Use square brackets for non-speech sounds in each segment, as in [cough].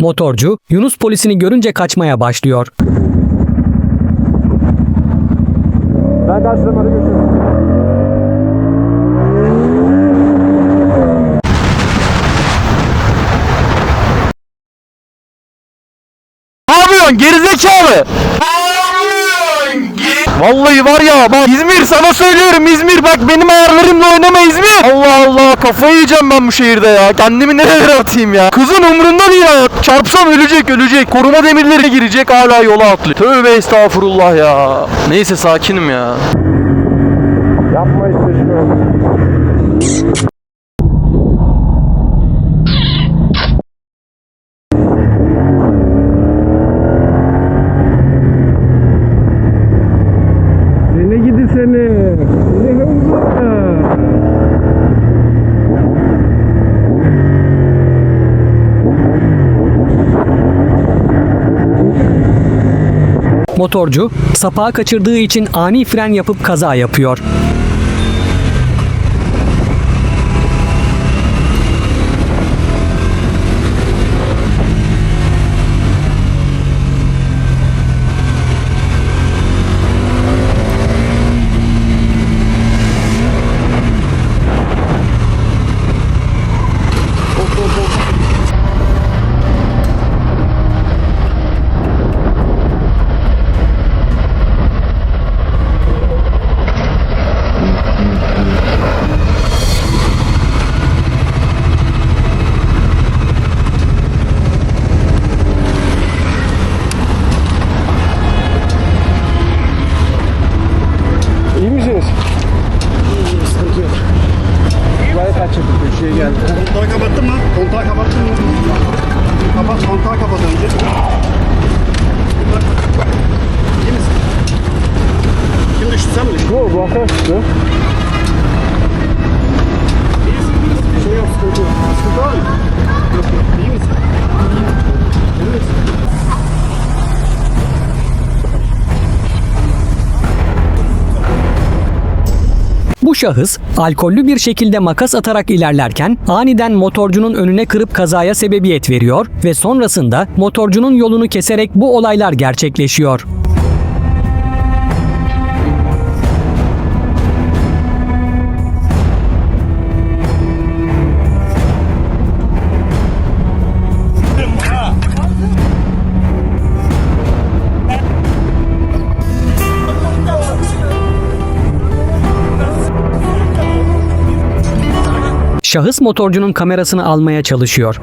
Motorcu Yunus polisini görünce kaçmaya başlıyor. Ben karşılamadı götürüyorum. Ne yapıyorsun gerizekalı? Vallahi var ya bak İzmir sana söylüyorum İzmir bak benim ayarlarımla oynama İzmir. Allah Allah kafayı yiyeceğim ben bu şehirde ya. Kendimi nerelere atayım ya. Kızın umrunda değil ya. Çarpsam ölecek ölecek. Koruma demirleri girecek hala yola atlıyor. Tövbe estağfurullah ya. Neyse sakinim ya. Motorcu sapağı kaçırdığı için ani fren yapıp kaza yapıyor. Bu şahıs alkollü bir şekilde makas atarak ilerlerken aniden motorcunun önüne kırıp kazaya sebebiyet veriyor ve sonrasında motorcunun yolunu keserek bu olaylar gerçekleşiyor. Şahıs motorcunun kamerasını almaya çalışıyor.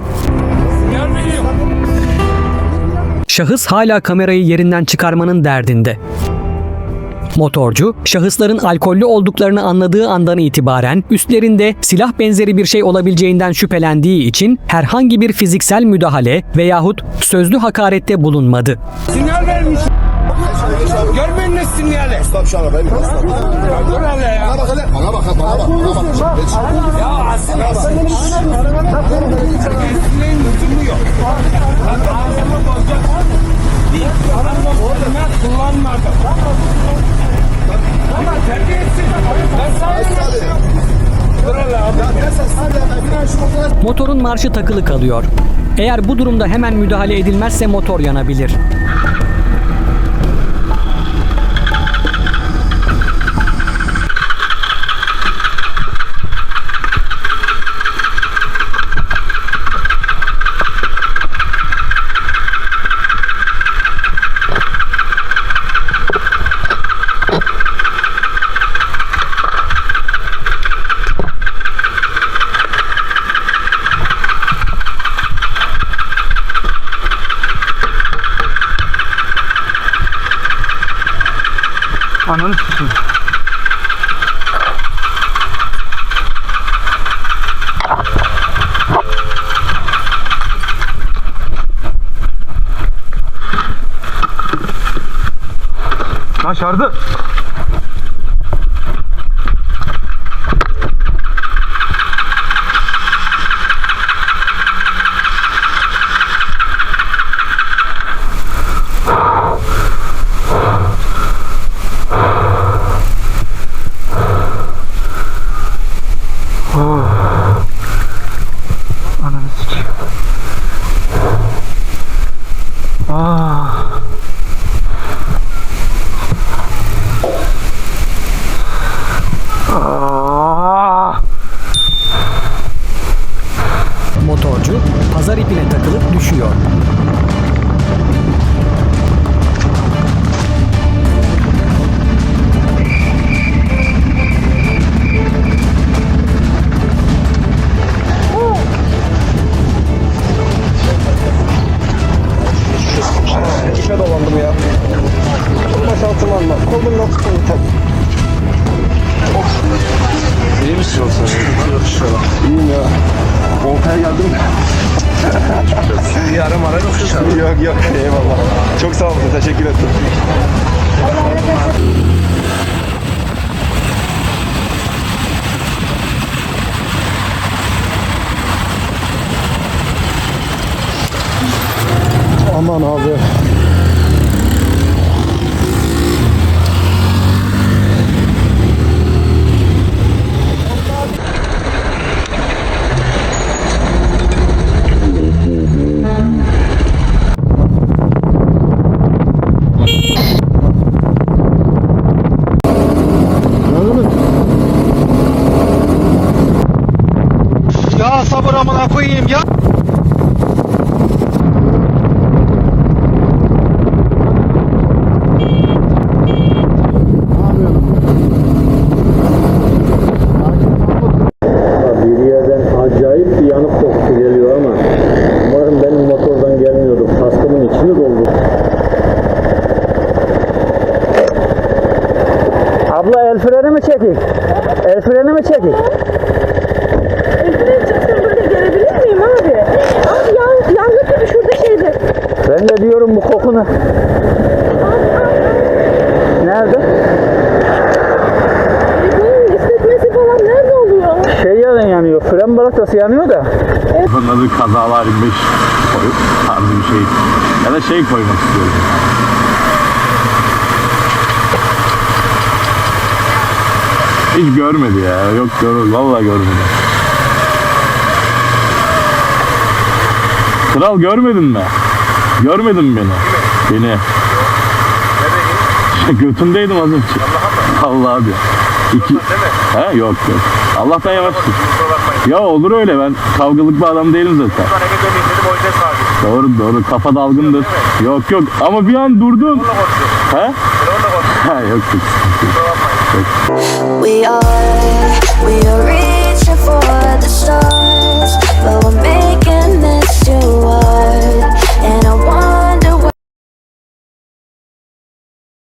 Şahıs hala kamerayı yerinden çıkarmanın derdinde. Motorcu, şahısların alkollü olduklarını anladığı andan itibaren üstlerinde silah benzeri bir şey olabileceğinden şüphelendiği için herhangi bir fiziksel müdahale veyahut sözlü hakarette bulunmadı. Sinyal vermiş. Stop şu arabayı. Dur hele ya. Bana bak hele. Bana bak, bana bak. Bana bak. Geç. Ya asil asil. Mesleğin lüzumu yok. Ben ağzımı bozacak. Değil. Araba orada kullanmadım. Ama terbiyesiz. Ben sana yapıyorum. Dur hele abi. Motorun marşı takılı kalıyor. Eğer bu durumda hemen müdahale edilmezse motor yanabilir. Ananı sikeyim. Lan şardı. pazar ipine takılıp düşüyor. Numara yok. Yok yok eyvallah. Çok sağ olun teşekkür ettim. Aman abi. Freni mi çekik? El freni mi çekik? Elfren çıksın burada gelebilir miyim abi? Abi yan, yangın gibi şurada şeyde. Ben de diyorum bu kokunu. Nerede? E, bunun istetmesi falan nerede oluyor? Şey yanı yanıyor. Fren balatası yanıyor da. Bunun adı kazalar 25 koy tarzı bir şey. Ya da şey koymak istiyorum. Hiç görmedi ya. Yok görmedi. Vallahi görmedi. Kral görmedin mi? Görmedin mi beni? Beni. [laughs] Götündeydim az önce. Allah abi. İki... He? Yok yok. Allah'tan yavaş tut. Ya olur öyle ben kavgalık bir adam değilim zaten. Doğru doğru kafa dalgındır. Yok yok ama bir an durdun. He? Ha [laughs] yok yok. We are, we are reaching for the stars, but we're